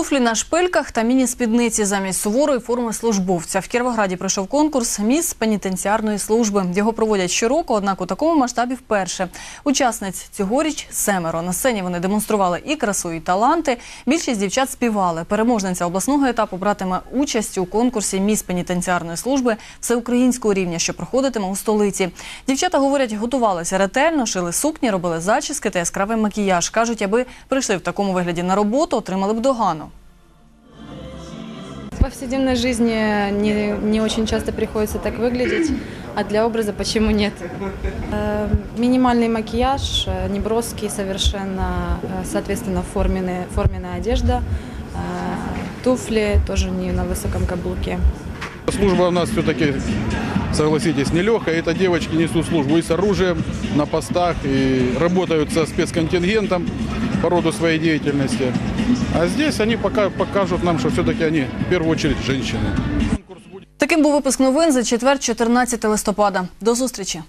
Туфлі на шпильках та міні-спідниці замість суворої форми службовця. В Кіровограді пройшов конкурс «Міс пенітенціарної служби». Його проводять щороку, однак у такому масштабі вперше. Учасниць цьогоріч семеро. На сцені вони демонстрували і красу, і таланти. Більшість дівчат співали. Переможниця обласного етапу братиме участь у конкурсі «Міс пенітенціарної служби» всеукраїнського рівня, що проходитиме у столиці. Дівчата говорять, готувалися ретельно, шили сукні, робили зачіски та яскравий макіяж. Кажуть, аби прийшли в такому вигляді на роботу, отримали б догану. Повседневной жизни не, не очень часто приходится так выглядеть, а для образа почему нет? Э, Минимальный макияж, э, неброский совершенно, э, соответственно, форменная, форменная одежда, туфли тоже не на высоком каблуке. Служба у нас все-таки, согласитесь, нелегкая. Это девочки несут службу и с оружием на постах, и работают со спецконтингентом роду своей деятельности. А здесь они пока покажут нам, что все-таки они в первую очередь женщины. Таким був випуск новин за четвер, 14 листопада. До зустрічі.